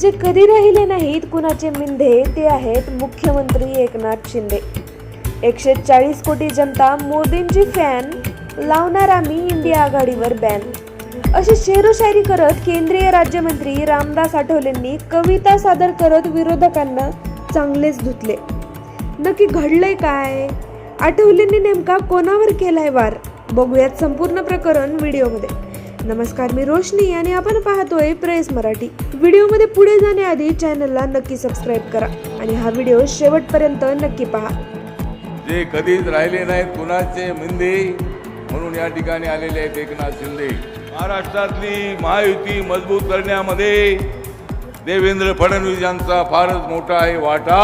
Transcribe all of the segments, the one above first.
जे कधी राहिले नाहीत कुणाचे मिंधे ते आहेत मुख्यमंत्री एकनाथ शिंदे. एकशे चाळीस कोटी जनता मोदींची फॅन लावणार आम्ही इंडिया आघाडीवर बॅन. अशी शेरोशायरी करत केंद्रीय राज्यमंत्री रामदास आठवलेंनी कविता सादर करत विरोधकांना चांगलेच धुतले. नक्की घडलंय काय? आठवलेंनी नेमका कोणावर केलाय वार? बघूयात संपूर्ण प्रकरण व्हिडिओमध्ये. नमस्कार मी रोशनी आणि आपण पाहतोय प्रेस मराठी. व्हिडिओमध्ये पुढे जाण्याआधी चॅनलला नक्की सबस्क्राईब करा आणि हा व्हिडिओ शेवटपर्यंत नक्की पहा. जे कधीच राहिले नाहीत कुणाचे मिंदे म्हणून या ठिकाणी आलेले आहेत एकनाथ शिंदे. महाराष्ट्रातली महायुती मजबूत करण्यामध्ये देवेंद्र फडणवीस यांचा फारच मोठा आहे वाटा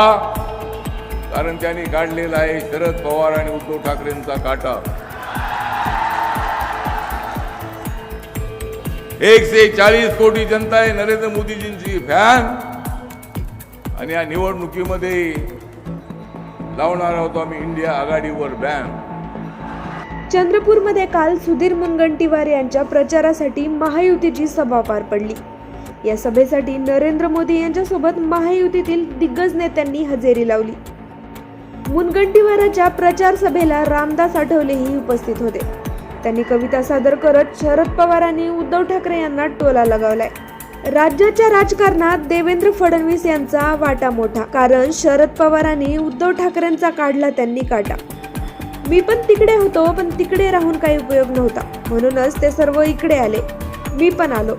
कारण त्यांनी काढलेला आहे शरद पवार आणि उद्धव ठाकरेंचा काटा. एकशे चाळीस कोटी जनता आहे नरेंद्र मोदीजींची फॅन. आणि या निवडणुकीमध्ये लावणार आहोत आम्ही इंडिया आघाडीवर बॅन. चंद्रपूरमध्ये काल सुधीर मुनगंटीवार यांच्या प्रचारासाठी महायुतीची सभा पार पडली. या सभेसाठी नरेंद्र मोदी यांच्यासोबत महायुतीतील दिग्गज नेत्यांनी हजेरी लावली. मुनगंटीवाराच्या प्रचार सभेला रामदास आठवलेही उपस्थित होते. त्यांनी कविता सादर करत शरद पवारांनी उद्धव ठाकरे यांना टोला लगावलाय. राज्याच्या राजकारणात देवेंद्र फडणवीस यांचा वाटा मोठा कारण शरद पवारांनी उद्धव ठाकरेंचा काढला त्यांनी काटा. मी पण तिकडे होतो पण तिकडे राहून काही उपयोग नव्हता. म्हणूनच ते सर्व इकडे आले. मी पण आलो.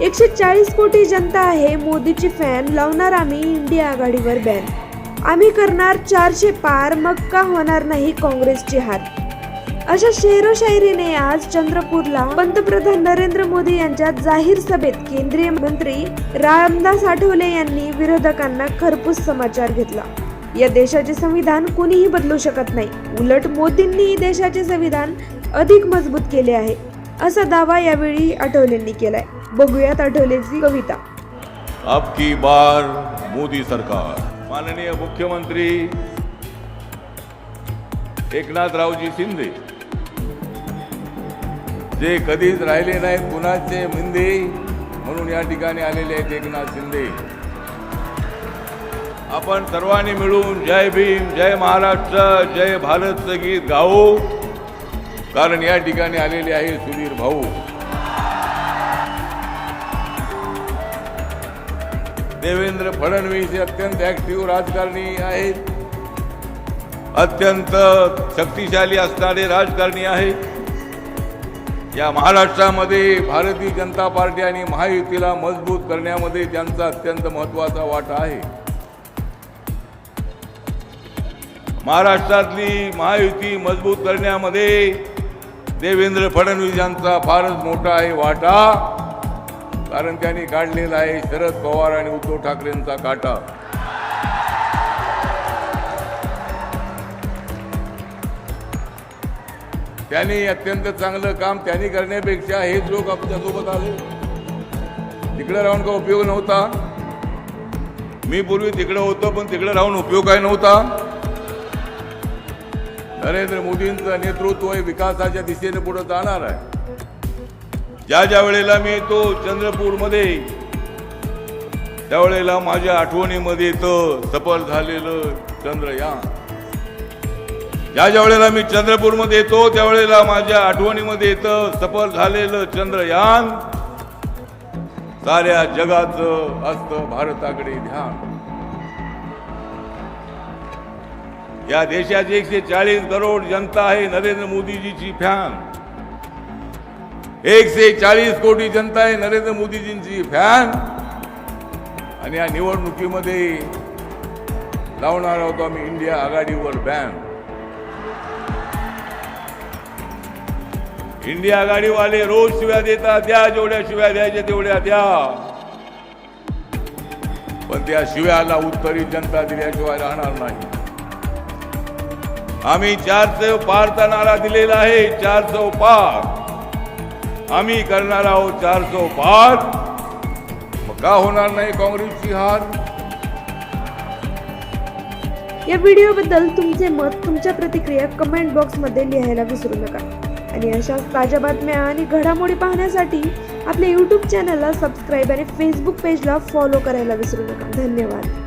एकशे चाळीस कोटी जनता आहे मोदीची फॅन लावणार आम्ही इंडिया आघाडीवर बॅन. आम्ही करणार चारशे पार मग का होणार नाही काँग्रेसची हार. अशा शेरोशायरीने आज चंद्रपूरला पंतप्रधान नरेंद्र मोदी यांच्या जाहीर सभेत केंद्रीय मंत्री रामदास आठवले यांनी विरोधकांना खरपूस समाचार घेतला. या देशाचे संविधान कुणीही बदलू शकत नाही. उलट मोदींनी देशाचे संविधान अधिक मजबूत केले आहे. असा दावा यावेळी आठवलेंनी केलाय. बघूयात आठवलेची कविता. अब की बार मोदी सरकार. माननीय मुख्यमंत्री एकनाथरावजी शिंदे. जे कधीच राहिले नाहीत कुणाचे मिंदे? म्हणून या ठिकाणी आलेले आहेत एकनाथ शिंदे. आपण सर्वांनी मिळून जय भीम जय महाराष्ट्र जय भारतचं गीत गाऊ कारण या ठिकाणी आलेले आहे सुधीर भाऊ. देवेंद्र फडणवीस हे अत्यंत ऍक्टिव्ह राजकारणी आहेत. अत्यंत शक्तिशाली असणारे राजकारणी आहेत. या महाराष्ट्रामध्ये भारतीय जनता पार्टी आणि महायुतीला मजबूत करण्यामध्ये त्यांचा अत्यंत महत्त्वाचा वाटा आहे. महाराष्ट्रातली महायुती मजबूत करण्यामध्ये देवेंद्र फडणवीस यांचा फारच मोठा आहे वाटा कारण त्यांनी काढलेला आहे शरद पवार आणि उद्धव ठाकरेंचा काटा. त्यांनी अत्यंत चांगलं काम त्यांनी करण्यापेक्षा हेच लोक आपल्यासोबत आले. तिकडे राहून का उपयोग नव्हता. मी पूर्वी तिकडे होतो पण तिकडे राहून उपयोग काय नव्हता. नरेंद्र मोदींचं नेतृत्व हे विकासाच्या दिशेने पुढे जाणार आहे. ज्या ज्या वेळेला मी येतो चंद्रपूरमध्ये त्यावेळेला माझ्या आठवणीमध्ये येतं सफल झालेलं चंद्रयान. ज्या ज्या वेळेला मी चंद्रपूरमध्ये येतो त्यावेळेला माझ्या आठवणीमध्ये येतं सफल झालेलं चंद्रयान. साऱ्या जगाचं असतं भारताकडे ध्यान. या देशाची एकशे चाळीस करोड जनता आहे नरेंद्र मोदीजीची फॅन. एकशे चाळीस कोटी जनता आहे नरेंद्र मोदीजींची फॅन. आणि या निवडणुकीमध्ये लावणार आहोत आम्ही इंडिया आघाडीवर बॅन. इंडिया आघाडीवाले रोज शिव्या देतात द्या जेवढ्या शिव्या द्यायच्या तेवढ्या द्या. पण त्या शिव्याला उत्तरी जनता दिल्याशिवाय राहणार नाही. आम्ही चारशे पारचा नारा दिलेला आहे चार चारशे पार. आम्ही करणार आहोत चार चारशे पार. का होणार नाही काँग्रेसची हार? या व्हिडिओबद्दल तुमचे मत तुमच्या प्रतिक्रिया कमेंट बॉक्समध्ये लिहायला विसरू नका. आणि अशाच ताज्या बातम्या आणि घडामोडी पाहण्यासाठी आपल्या यूट्यूब चॅनलला सबस्क्राईब आणि फेसबुक पेजला फॉलो करायला विसरू नका. धन्यवाद.